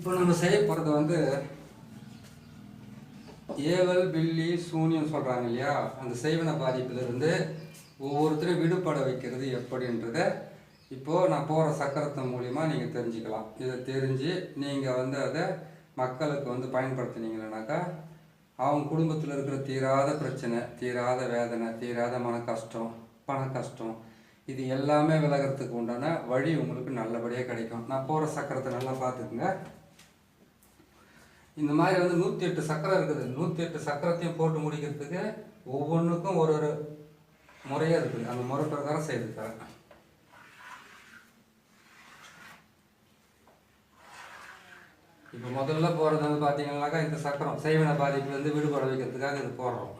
இப்போ நம்ம செய்ய போகிறது வந்து ஏவல் பில்லி சூனியம் சொல்கிறாங்க இல்லையா? அந்த செய்வன பாதிப்பிலிருந்து ஒவ்வொருத்தரையும் விடுபட வைக்கிறது எப்படின்றத இப்போது நான் போகிற சக்கரத்தை மூலிமா நீங்கள் தெரிஞ்சுக்கலாம். இதை தெரிஞ்சு நீங்கள் வந்து அதை மக்களுக்கு வந்து பயன்படுத்தினீங்கன்னாக்கா அவங்க குடும்பத்தில் இருக்கிற தீராத பிரச்சனை தீராத வேதனை தீராத மன கஷ்டம் பண கஷ்டம் இது எல்லாமே விலகிறதுக்கு உண்டான வழி உங்களுக்கு நல்லபடியாக கிடைக்கும். நான் போகிற சக்கரத்தை நல்லா பார்த்துக்குங்க. இந்த மாதிரி வந்து நூற்றி எட்டு சக்கரம் இருக்குது. நூற்றி எட்டு சக்கரத்தையும் போட்டு முடிக்கிறதுக்கு ஒவ்வொன்றுக்கும் ஒரு ஒரு முறையாக இருக்குது. அந்த முறை பிரகாரம் செய்திருக்கிறேன் இப்போ முதல்ல போகிறது வந்து பார்த்தீங்கன்னாக்கா இந்த சக்கரம் செய்வன பாதிப்புலேருந்து விடுபட வைக்கிறதுக்காக இது போடுறோம்.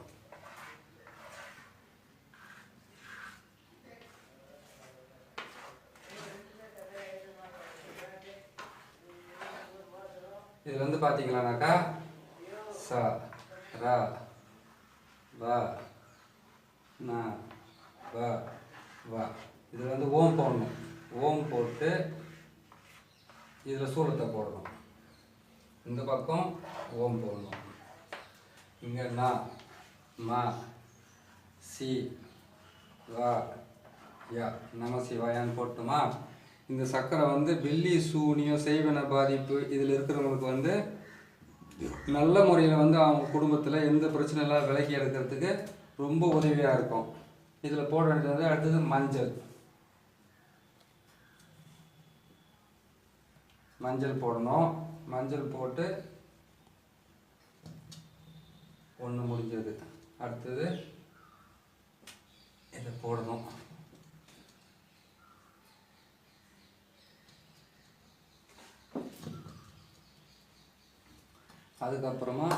இதில் வந்து பார்த்தீங்களானாக்கா ச ர வ ந வ வ. இதில் வந்து ஓம் போடணும். ஓம் போட்டு இதில் சூலத்தை போடணும். இந்த பக்கம் ஓம் போடணும். இங்கே ந ம சி வா யா. நம சிவாயான்னு போட்டுமா இந்த சக்கரை வந்து வெள்ளி சூனியம் செய்வன பாதிப்பு இதில் இருக்கிறவங்களுக்கு வந்து நல்ல முறையில் வந்து அவங்க குடும்பத்தில் எந்த பிரச்சனை எல்லாம் விலக்கி எடுக்கிறதுக்கு ரொம்ப உதவியாக இருக்கும். இதில் போட வேண்டியது வந்து அடுத்தது மஞ்சள். மஞ்சள் போடணும். மஞ்சள் போட்டு ஒன்று முடிஞ்சது. அடுத்தது இதை போட அதுக்கப்புறமா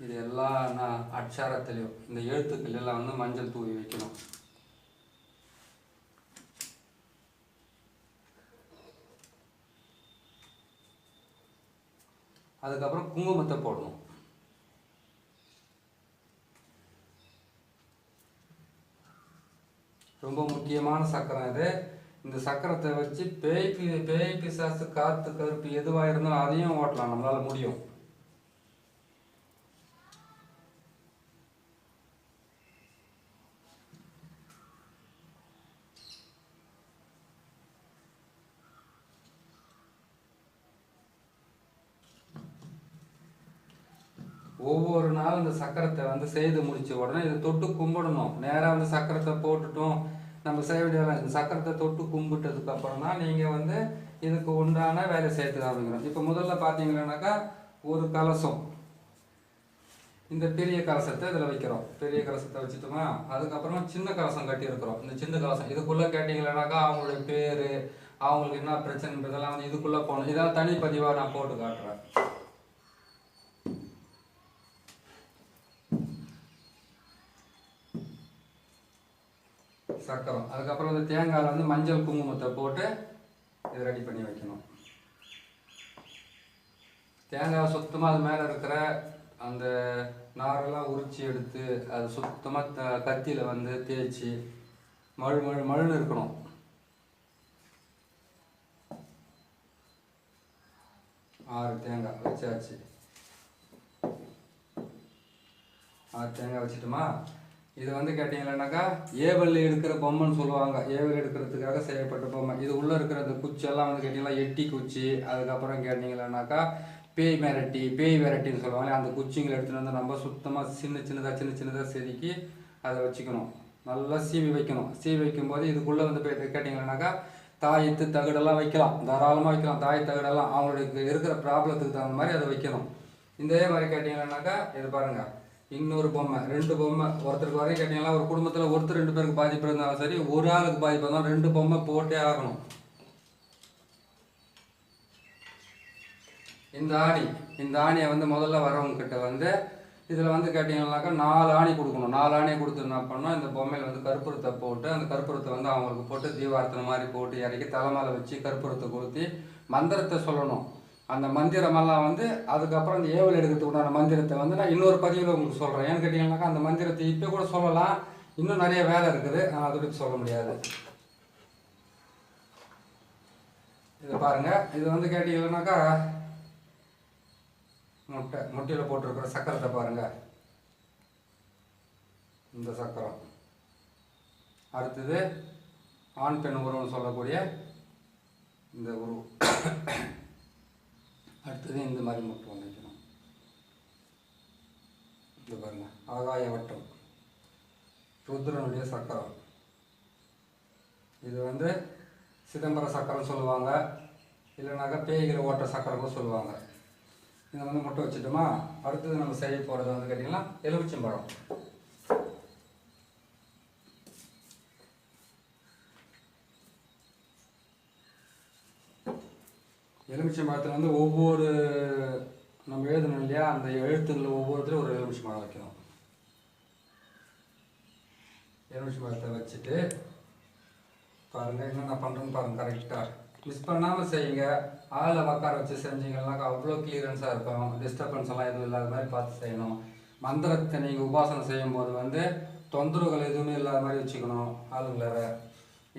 இது எல்லா நான் அட்சாரத்துலேயும் இந்த எழுத்துக்கள் எல்லாம் வந்து மஞ்சள் தூவி வைக்கணும். அதுக்கப்புறம் குங்குமத்தை போடணும். ரொம்ப முக்கியமான சக்கரம் இது. இந்த சக்கரத்தை வச்சு பேய் பி- பேய் பிசாசு காற்று கருப்பு எதுவாக இருந்தாலும் அதையும் ஓட்டலாம். நம்மளால் முடியும். ஒவ்வொரு நாளும் இந்த சக்கரத்தை வந்து செய்து முடிச்ச உடனே இதை தொட்டு கும்பிடணும். நேராக வந்து சக்கரத்தை போட்டுட்டோம். நம்ம செய்ய வேண்டிய இந்த சக்கரத்தை தொட்டு கும்பிட்டதுக்கு அப்புறம் தான் நீங்கள் வந்து இதுக்கு உண்டான வேலை சேர்த்து ஆரம்பிக்கிறோம் இப்போ முதல்ல பார்த்தீங்கன்னாக்கா ஒரு கலசம். இந்த பெரிய கலசத்தை இதில் வைக்கிறோம். பெரிய கலசத்தை வச்சுட்டோமா? அதுக்கப்புறமா சின்ன கலசம் கட்டியிருக்கிறோம். இந்த சின்ன கலசம். இதுக்குள்ளே கேட்டிங்கன்னாக்கா அவங்களுடைய பேர் அவங்களுக்கு என்ன பிரச்சனை இதெல்லாம் வந்து இதுக்குள்ளே போகணும். இதெல்லாம் தனிப்பதிவாக நான் போட்டு காட்டுறேன். சக்கரம். அதுக்கப்புறம் இந்த தேங்காயில் வந்து மஞ்சள் குங்குமத்தை போட்டு இது ரெடி பண்ணி வைக்கணும். தேங்காய் சுத்தமாக அது மேலே இருக்கிற அந்த நாரெல்லாம் உரிச்சி எடுத்து அது சுத்தமாக கத்தியில் வந்து தேய்ச்சி மழு மழு மழுன்னு இருக்கணும். ஆறு தேங்காய் வச்சாச்சு. ஆறு தேங்காய் வச்சுட்டுமா? இது வந்து கேட்டிங்கன்னாக்கா ஏவல் எடுக்கிற பொம்மைன்னு சொல்லுவாங்க. ஏவல் எடுக்கிறதுக்காக செய்யப்பட்ட பொம்மை. இது உள்ளே இருக்கிற அந்த குச்செல்லாம் வந்து கேட்டிங்கன்னா எட்டி குச்சி. அதுக்கப்புறம் கேட்டிங்கன்னாக்கா பேய் மிரட்டி பேய் விரட்டின்னு சொல்லுவாங்க அந்த குச்சிங்களை எடுத்துகிட்டு வந்து நம்ம சுத்தமாக சின்ன சின்னதாக சின்ன சின்னதாக செதுக்கி அதை வச்சுக்கணும். நல்லா சீவி வைக்கணும். சீவி வைக்கும்போது இதுக்குள்ளே வந்து போய் கேட்டிங்கன்னாக்கா தாயத்து தகடெல்லாம் வைக்கலாம். தாராளமாக வைக்கலாம். தாய் தகடெல்லாம் அவங்களுக்கு இருக்கிற ப்ராப்ளத்துக்கு தகுந்த மாதிரி அதை வைக்கணும். இதே மாதிரி கேட்டிங்கன்னாக்கா இது பாருங்கள் இன்னொரு பொம்மை ரெண்டு பொம்மை. ஒருத்தருக்கு வரையும் கேட்டிங்கன்னா ஒரு குடும்பத்தில் ஒருத்தர் ரெண்டு பேருக்கு பாதிப்பு இருந்தாலும் சரி ஒரு ஆளுக்கு பாதிப்பு இருந்தாலும் ரெண்டு பொம்மை போட்டே ஆகணும். இந்த ஆணி இந்த ஆணியை வந்து முதல்ல வரவங்க கிட்ட வந்து இதில் வந்து கேட்டிங்கனாக்கா நாலு ஆணி கொடுக்கணும். நாலு ஆணியை கொடுத்து என்ன பண்ணோம் இந்த பொம்மையில் வந்து கற்பூரத்தை போட்டு அந்த கற்பூரத்தை வந்து அவங்களுக்கு போட்டு தீபார்த்தனை மாதிரி போட்டு இறக்கி தலைமையில வச்சு கற்பூரத்தை கொளுத்தி மந்திரத்தை சொல்லணும். அந்த மந்திரமெல்லாம் வந்து அதுக்கப்புறம் இந்த ஏவல் எடுக்கிறதுக்கு உண்டான மந்திரத்தை வந்து நான் இன்னொரு பதிவில் உங்களுக்கு சொல்கிறேன் ஏன்னு கேட்டிங்கன்னாக்கா அந்த மந்திரத்தை இப்போ கூட சொல்லலாம். இன்னும் நிறைய வேலை இருக்குது. ஆனால் அதை பற்றி சொல்ல முடியாது. இதை பாருங்க. இது வந்து கேட்டீங்கன்னாக்கா முட்டை முட்டையில் போட்டிருக்கிற சக்கரத்தை பாருங்கள் இந்த சக்கரம். அடுத்தது ஆண் பெண் உருவம் சொல்லக்கூடிய இந்த உருவம். அடுத்தது இந்த மாதிரி முட்டை ஒன்று வைக்கணும் இது பாருங்க ஆகாய வட்டம் ருத்ரனுடைய சக்கரம். இது வந்து சிதம்பர சக்கரம் சொல்லுவாங்க இல்லைனாக்கா பேய்கிற ஓட்ட சக்கரம் சொல்லுவாங்க. இதை வந்து முட்டை வச்சுட்டோமா அடுத்தது நம்ம செய்ய போகிறது வந்து கேட்டிங்கன்னா எலுமிச்சம்பழம். எலுமிச்சை மரத்தில் வந்து ஒவ்வொரு நம்ம எழுதணும் இல்லையா? அந்த எழுத்துங்களில் ஒவ்வொருத்தரும் ஒரு எலுமிச்சை மரம் வைக்கணும். எலுமிச்சை மரத்தை வச்சுட்டு பாருங்கள் என்ன நான் பண்ணுறேன்னு பாருங்கள் கரெக்டாக மிஸ் பண்ணாமல் செய்யுங்க. ஆளை உட்கார வச்சு செஞ்சீங்கன்னாக்கா அவ்வளோ கிளியரன்ஸாக இருக்கும். டிஸ்டர்பன்ஸ் எல்லாம் எதுவும் இல்லாத மாதிரி பார்த்து செய்யணும். மந்திரத்தை நீங்கள் உபாசனம் செய்யும்போது வந்து தொந்தரவுகள் எதுவுமே இல்லாத மாதிரி வச்சுக்கணும் ஆளுங்களை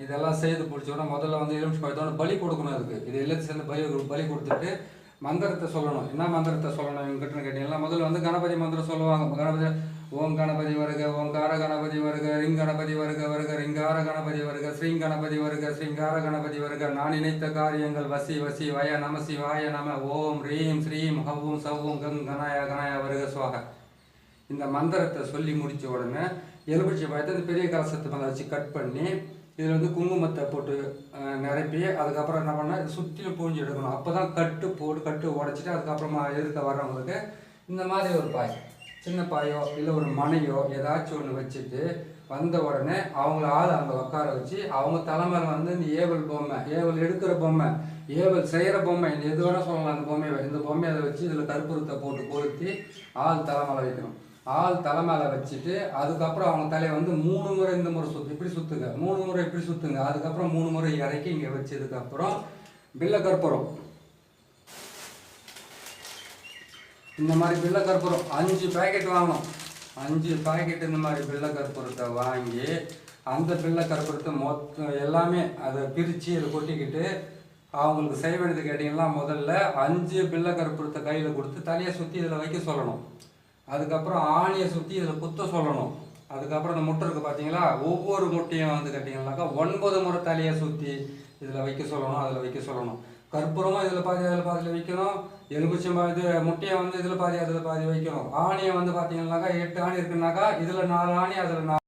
இதெல்லாம் செய்து முடிச்சோன்னா முதல்ல வந்து எலுமிச்சு பழத்தோட பலி கொடுக்கணும் அதுக்கு. இது எல்லாத்தையும் சேர்ந்து பலி கொடு- பலி கொடுத்துட்டு மந்திரத்தை சொல்லணும். என்ன மந்திரத்தை சொல்லணும் இவங்ககிட்ட கேட்டீங்கன்னா முதல்ல வந்து கணபதி மந்திரம் சொல்லுவாங்க. கணபதி ஓம் கணபதி வருக ஓங்கார கணபதி வருக ரிங் கணபதி வருக வருக ரிங்கார கணபதி வருக ஸ்ரீ கணபதி வருக ஸ்ரீங்கார கணபதி வருக. நான் நினைத்த காரியங்கள் வசி வசி வய நம சிவாய நம. ஓம் ரீம் ஸ்ரீம் ஹவும் சவ்வும் கங் கணாய கணாய வருக சுவாக. இந்த மந்திரத்தை சொல்லி முடித்த உடனே எலுமிச்சை பயத்தை பெரிய கலசத்தை மேலே வச்சு கட் பண்ணி இதில் வந்து குங்குமத்தை போட்டு நிரப்பி அதுக்கப்புறம் என்ன பண்ணால் சுற்றிலும் பூஞ்சி எடுக்கணும். அப்போ தான் கட்டு போட்டு கட்டு உடச்சிட்டு அதுக்கப்புறமா எதிர்க்க வர்றவங்களுக்கு இந்த மாதிரி ஒரு பாய் சின்ன பாயோ இல்லை ஒரு மனையோ ஏதாச்சும் ஒன்று வச்சுட்டு வந்த உடனே அவங்கள ஆள் அங்கே உட்கார வச்சு அவங்க தலைமையில் வந்து இந்த ஏவல் பொம்மை ஏவல் எடுக்கிற பொம்மை ஏவல் செய்கிற பொம்மை இந்த எது வேணால் சொல்லலாம் அந்த பொம்மையை இந்த பொம்மையை அதை வச்சு இதில் கற்பூரத்தை போட்டு கொளுத்தி ஆள் தலைமையில் வைக்கணும். ஆள் தலை மேலே வச்சுட்டு அதுக்கப்புறம் அவங்க தலையை வந்து மூணு முறை இந்த முறை சுத்து இப்படி சுத்துங்க. மூணு முறை இப்படி சுத்துங்க. அதுக்கப்புறம் மூணு முறை இறக்கி இங்கே வச்சதுக்கப்புறம் பில்ல கற்பூரம். இந்த மாதிரி பில்ல கற்பூரம். அஞ்சு பாக்கெட் வாங்கணும். அஞ்சு பேக்கெட் இந்த மாதிரி பில்ல கற்பூரத்தை வாங்கி அந்த பில்ல கற்பூரத்தை மொத்தம் எல்லாமே அதை பிரித்து அதை கொட்டிக்கிட்டு அவங்களுக்கு செய்ய வேண்டியது கேட்டிங்கன்னா முதல்ல அஞ்சு பில்ல கற்பூரத்தை கையில் கொடுத்து தலையை சுற்றி இதில் வைக்க சொல்லணும். அதுக்கப்புறம் ஆணியை சுற்றி இதில் குத்த சொல்லணும். அதுக்கப்புறம் இந்த முட்டை இருக்குது பார்த்தீங்களா ஒவ்வொரு முட்டையும் வந்து கட்டிங்கனாக்கா ஒன்பது முறை தலையை சுற்றி இதில் வைக்க சொல்லணும் அதில் வைக்க சொல்லணும். கற்பூரமும் இதில் பாதி அதில் பாதியில் வைக்கணும். எலுமிச்சம் இது முட்டையை வந்து இதில் பாதி அதில் பாதி வைக்கணும். ஆணியை வந்து பார்த்தீங்கன்னாக்கா எட்டு ஆணி இருக்குன்னாக்கா இதில் நாலு ஆணி அதில் நாலு